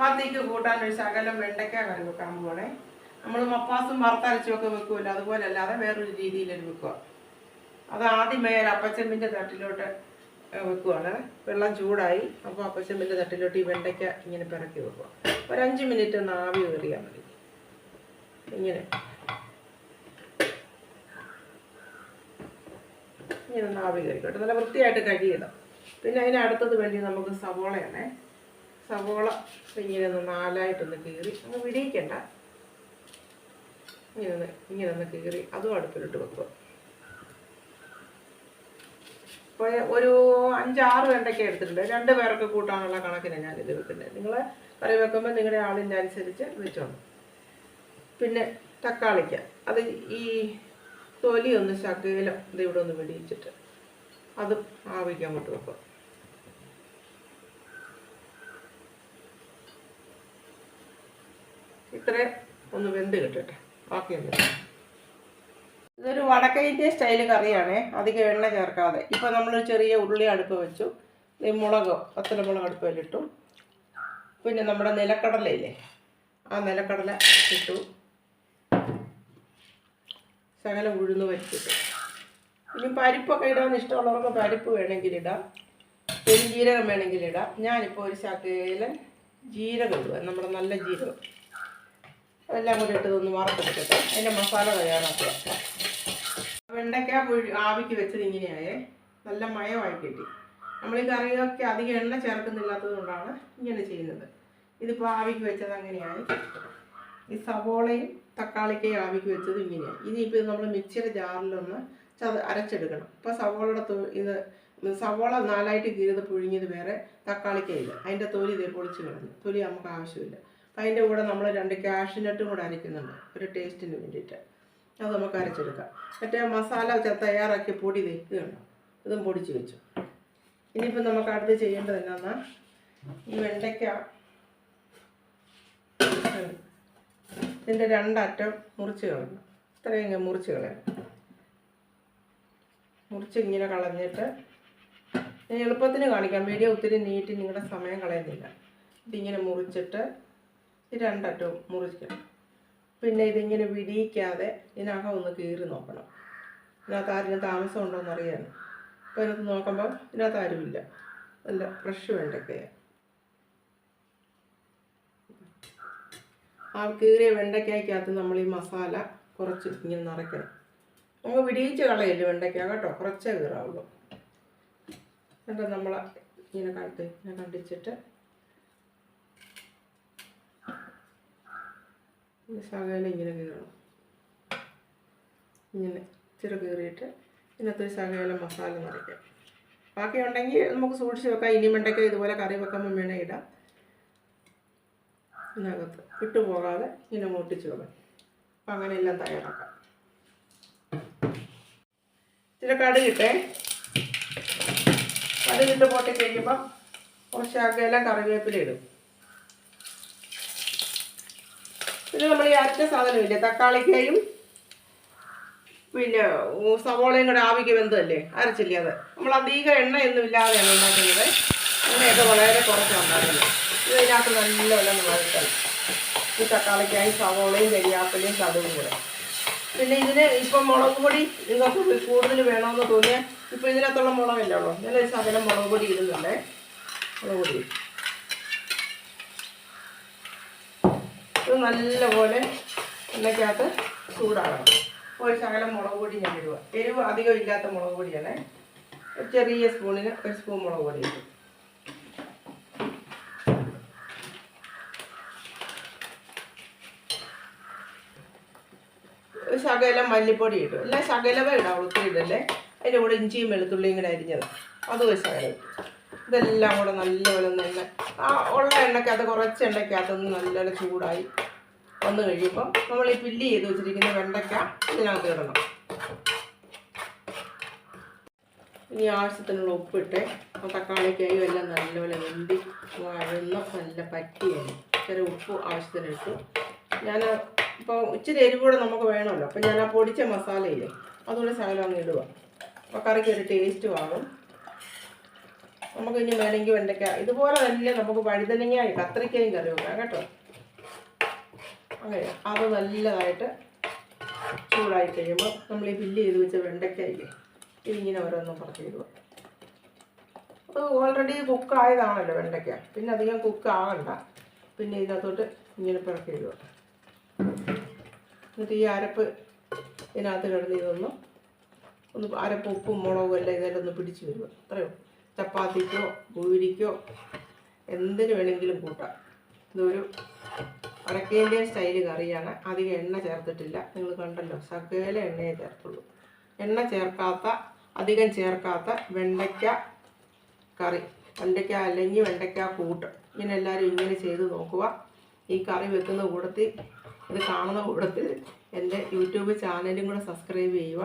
ചപ്പാത്തിക്ക് കൂട്ടാൻ ഒരു ശകലം വെണ്ടയ്ക്ക കറി വെക്കാൻ പോകണേ നമ്മൾ മപ്പാസും വറുത്തരച്ചും ഒക്കെ വെക്കുമല്ലോ അതുപോലെ അല്ലാതെ വേറൊരു രീതിയിൽ വെക്കുക അത് ആദ്യമേ ഒരു അപ്പച്ചമ്മിന്റെ തട്ടിലോട്ട് വെക്കുവാണ്. വെള്ളം ചൂടായി അപ്പോൾ അപ്പച്ചമ്മിന്റെ തട്ടിലോട്ട് ഈ വെണ്ടയ്ക്ക ഇങ്ങനെ പിറക്കി വെക്കുക ഒരു അഞ്ച് മിനിറ്റ് ഒന്ന് ആവി കയറിയാൽ മതി. ഇങ്ങനെ. ഇങ്ങനെ ഒന്ന് ആവി കയറിക്കോട്ടെ. നല്ല വൃത്തിയായിട്ട് കഴിയണം പിന്നെ അതിനടുത്തത് വേണ്ടി നമുക്ക് സവോളയാണേ. സവോള ഇങ്ങനെ ഒന്ന് നാലായിട്ടൊന്ന് കീറി. അങ്ങ് വിടിയിക്കണ്ട. ഇങ്ങനെ ഒന്ന് ഇങ്ങനെ ഒന്ന് കീറി. അതും അടുപ്പിലിട്ട് വെക്കുക. ഇപ്പോൾ ഒരു അഞ്ചാറ് വെണ്ടയ്ക്ക എടുത്തിട്ടുണ്ട്. രണ്ട് പേർക്ക് കൂട്ടാനുള്ള കണക്കിനാണ് ഞാനിത് വെക്കുന്നത് നിങ്ങൾ കറി വെക്കുമ്പോൾ നിങ്ങളുടെ ആളിന്റെ അനുസരിച്ച് വെച്ചോണം പിന്നെ തക്കാളിക്ക്. അത് ഈ തൊലി ഒന്ന് ശകലം ഇത് ഇവിടെ ഒന്ന് വെടിയിച്ചിട്ട് അതും ആവിക്കാൻ അങ്ങോട്ട് വെക്കുക. ഇത്രയും ഒന്ന് വെന്ത് കിട്ടട്ടെ. ബാക്കി ഒന്ന്. ഇതൊരു വടക്ക ഇന്ത്യൻ സ്റ്റൈൽ കറിയാണേ. അധികം എണ്ണ ചേർക്കാതെ. ഇപ്പം നമ്മൾ ചെറിയ ഉള്ളി അടുപ്പ് വെച്ചു. ഈ മുളക് പത്തലമുളക് അടുപ്പിലിട്ടു പിന്നെ നമ്മുടെ നിലക്കടലയില്ലേ? ആ നിലക്കടല ഇട്ടു. ശകല ഉഴുന്ന് വരുത്തിട്ടു ഇനി പരിപ്പൊക്കെ ഇടാൻ ഇഷ്ടമുള്ളവർക്ക് പരിപ്പ് വേണമെങ്കിൽ ഇടാം. പെരുംജീരകം വേണമെങ്കിൽ ഇടാം. ഞാനിപ്പോൾ ഒരു ശകലം ജീരകം ഇടുക നമ്മുടെ നല്ല ജീരകം. അതെല്ലാം കൂടി ഇട്ട് ഒന്ന് അതിന്റെ മസാല തയ്യാറാക്കുക വെണ്ടയ്ക്ക ആവിക്ക് വെച്ചത് ഇങ്ങനെയായേ നല്ല മയമായി കിട്ടി. നമ്മൾ ഈ കറിയൊക്കെ അധികം എണ്ണ ചേർക്കുന്നില്ലാത്തത് കൊണ്ടാണ് ഇങ്ങനെ ചെയ്യുന്നത്. ഇതിപ്പോൾ ആവിക്ക് വെച്ചത് അങ്ങനെയായി. ഈ സവോളയും തക്കാളിക്കയും ആവിക്ക് വെച്ചത് ഇങ്ങനെയാണ് ഇനിയിപ്പോൾ നമ്മൾ മിക്സിയുടെ ജാറിലൊന്ന് ചത അരച്ചെടുക്കണം. ഇപ്പോൾ സവോളയുടെ ഇത് സവോള നാലായിട്ട് കീറിയത് പുഴുങ്ങിയത് വേറെ തക്കാളിക്കയില്ല അതിന്റെ തൊലി ഇതേ പൊളിച്ച് കളഞ്ഞു. തൊലി നമുക്ക് ആവശ്യമില്ല. അതിന്റെ കൂടെ നമ്മൾ രണ്ട് കാഷ്നട്ടും കൂടെ അരയ്ക്കുന്നുണ്ട്. ഒരു ടേസ്റ്റിന് വേണ്ടിയിട്ട്. അത് നമുക്ക് അരച്ചെടുക്കാം. മറ്റേ മസാല തയ്യാറാക്കി പൊടി ദേ ഇതും പൊടിച്ച് വെച്ചു. ഇനിയിപ്പം നമുക്ക് അടുത്ത് ചെയ്യേണ്ടത് എന്നാന്നാ ഈ വെണ്ടയ്ക്ക. ഇതിന്റെ രണ്ടറ്റം മുറിച്ച് കളയണം ഇത്രയും ഇങ്ങനെ മുറിച്ച് കളയണം. മുറിച്ച് ഇങ്ങനെ കളഞ്ഞിട്ട് ഞാൻ എളുപ്പത്തിന് കാണിക്കാം. വീഡിയോ ഒത്തിരി നീട്ടി നിങ്ങളുടെ സമയം കളയുന്നില്ല. ഇതിങ്ങനെ മുറിച്ചിട്ട് രണ്ടറ്റവും മുറിക്കണം. പിന്നെ ഇതിങ്ങനെ വിടിയിക്കാതെ ഇതിനകം ഒന്ന് കീറി നോക്കണം. ഇതിനകത്ത് ആരെങ്കിലും താമസം ഉണ്ടോ എന്ന് അറിയാൻ അപ്പോൾ ഇതിനകത്ത് നോക്കുമ്പോൾ ഇതിനകത്ത് ആരുമില്ല. നല്ല ഫ്രഷ് വെണ്ടയ്ക്കയാണ് ആ കീറിയ വെണ്ടയ്ക്കകത്ത് നമ്മൾ ഈ മസാല കുറച്ച് ഇങ്ങനെ നിറയ്ക്കണം. നമുക്ക് വിടിയിച്ച് കളയല്ലേ വെണ്ടയ്ക്ക? കേട്ടോ കുറച്ചേ കീറാവുള്ളൂ. എന്നിട്ട് നമ്മൾ ഇങ്ങനെ കണ്ട് ഇങ്ങനെ കണ്ടിച്ചിട്ട് ശകലം ഇങ്ങനെ കീറണം. ഇങ്ങനെ ചെറു കീറിയിട്ട് ഇതിനകത്ത് ഒരു മസാല നിറയ്ക്കാം. ബാക്കി ഉണ്ടെങ്കിൽ നമുക്ക് സൂക്ഷിച്ച് വെക്കാം. ഇനി മണ്ടയ്ക്ക് ഇതുപോലെ കറി വെക്കുമ്പോൾ വേണേ ഇടാം. ഇതിനകത്ത് വിട്ടുപോകാതെ ഇങ്ങനെ മൂട്ടിച്ച് വെക്കാം. അപ്പം അങ്ങനെ എല്ലാം തയ്യാറാക്കാം. ഇച്ചിരി കടുകിട്ടേ കടുകിട്ട് പൊട്ടി കഴിയുമ്പം കുറച്ച് അകലം കറിവേപ്പില ഇടും. പിന്നെ നമ്മൾ ഈ അരച്ച സാധനമില്ലേ? തക്കാളിക്കയും പിന്നെ സവോളയും കൂടെ ആവിക്ക് വെന്തതല്ലേ? അരച്ചില്ലേ അത്. നമ്മൾ അധികം എണ്ണ ഒന്നും ഇല്ലാതെയാണ് ഉണ്ടാക്കുന്നത്. എണ്ണയൊക്കെ വളരെ കുറച്ച് ഉണ്ടാക്കുന്നത് ഇത് ഇതിനകത്ത് നല്ല ഒന്ന് വഴറ്റണം. ഈ തക്കാളിക്കായും സവോളയും കരിയാപ്പലയും കടുവും കൂടെ. പിന്നെ ഇതിന് ഇപ്പം മുളക് പൊടി നിങ്ങൾക്ക് കൂടുതൽ വേണമെന്ന് തോന്നിയാൽ ഇപ്പം ഇതിനകത്തുള്ള മുളകല്ലേ ഞാനൊരു ശകലം മുളക് പൊടി ഇടുന്നുണ്ടേ. മുളക് പൊടി. ഇത് നല്ലപോലെ എണ്ണയ്ക്കകത്ത് ചൂടാകണം ഒരു ശകലം മുളക് പൊടി ഞാൻ ഇടുക. എരിവ് അധികം ഇല്ലാത്ത മുളക് പൊടിയാണേ. ഒരു ചെറിയ സ്പൂണിന് ഒരു സ്പൂൺ മുളക് പൊടി ഇടും ശകലം മല്ലിപ്പൊടി ഇടും എല്ലാം ശകലമേ ഇടാം ഒത്തിരി ഇടല്ലേ? അതിന്റെ കൂടെ ഇഞ്ചിയും വെളുത്തുള്ളിയും കൂടെ അരിഞ്ഞത്. അതും ഒരു ശകലം ഇട്ടു. ഇതെല്ലാം കൂടെ നല്ലപോലെ എണ്ണ ആ ഉള്ള എണ്ണയ്ക്കകത്ത് കുറച്ച് എണ്ണക്കകത്തൊന്ന് നല്ലപോലെ ചൂടായി. വന്നു കഴിയുമ്പോൾ നമ്മൾ ഈ ഫില്ല് ചെയ്ത് വെച്ചിരിക്കുന്ന വെണ്ടയ്ക്ക ഇതിനകത്ത് ഇടണം. ഇനി ആവശ്യത്തിനുള്ള ഉപ്പിട്ട് തക്കാളിക്കായും എല്ലാം നല്ലപോലെ വെന്തി വഴന്ന് നല്ല പറ്റിയാണ്. ചെറിയ ഉപ്പ് ആവശ്യത്തിന് ഇട്ടു ഞാൻ ഇപ്പോൾ ഇച്ചിരി എരിവ് നമുക്ക് വേണമല്ലോ. അപ്പം ഞാൻ ആ പൊടിച്ച മസാലയില്ലേ അതുകൂടെ ശകലം അങ്ങ് ഇടുക. അപ്പോൾ കറിക്ക് ഒരു ടേസ്റ്റ് ആകും നമുക്ക് ഇനി വേണമെങ്കിൽ വെണ്ടയ്ക്ക. ഇതുപോലെ തന്നെ നമുക്ക് വഴുതനങ്ങയും കത്രിക്കയും കറി വെക്കാം കേട്ടോ. അങ്ങനെ അത് നല്ലതായിട്ട് ചൂടായി കഴിയുമ്പോൾ നമ്മൾ ഈ ബില്ല് ചെയ്ത് വെച്ച വെണ്ടയ്ക്കയില്ലേ ഇതിങ്ങനെ ഓരോന്നും പുറത്ത് ചെയ്തു അത് ഓൾറെഡി കുക്കായതാണല്ലോ വെണ്ടയ്ക്ക. പിന്നെ അധികം കുക്ക് ആകണ്ട പിന്നെ ഇതിനകത്തോട്ട് ഇങ്ങനെ പിറക്കി ഇടുക. എന്നിട്ട് ഈ അരപ്പ് ഇതിനകത്ത് കിടന്ന് ഇതൊന്ന് ഒന്ന് അരപ്പ് ഉപ്പും മുളകും എല്ലാം ഇതെല്ലാം ഒന്ന് പിടിച്ച് വരിക. അത്രയോ ചപ്പാത്തിക്കോ പൂരിക്കോ എന്തിനു വേണമെങ്കിലും കൂട്ടാം. ഇതൊരു വടക്കേന്ത്യൻ സ്റ്റൈൽ കറിയാണ്. അധികം എണ്ണ ചേർത്തിട്ടില്ല. നിങ്ങൾ കണ്ടല്ലോ സകല എണ്ണയെ ചേർത്തുള്ളൂ. എണ്ണ ചേർക്കാത്ത അധികം ചേർക്കാത്ത വെണ്ടയ്ക്ക കറി. വെണ്ടയ്ക്ക അല്ലെങ്കിൽ വെണ്ടയ്ക്ക കൂട്ട്. ഇങ്ങനെ എല്ലാവരും ഇങ്ങനെ ചെയ്ത് നോക്കുക. ഈ കറി വെക്കുന്ന കൂടത്തിൽ ഇത് കാണുന്ന കൂടത്തിൽ എന്റെ യൂട്യൂബ് ചാനലും കൂടെ സബ്സ്ക്രൈബ് ചെയ്യുക.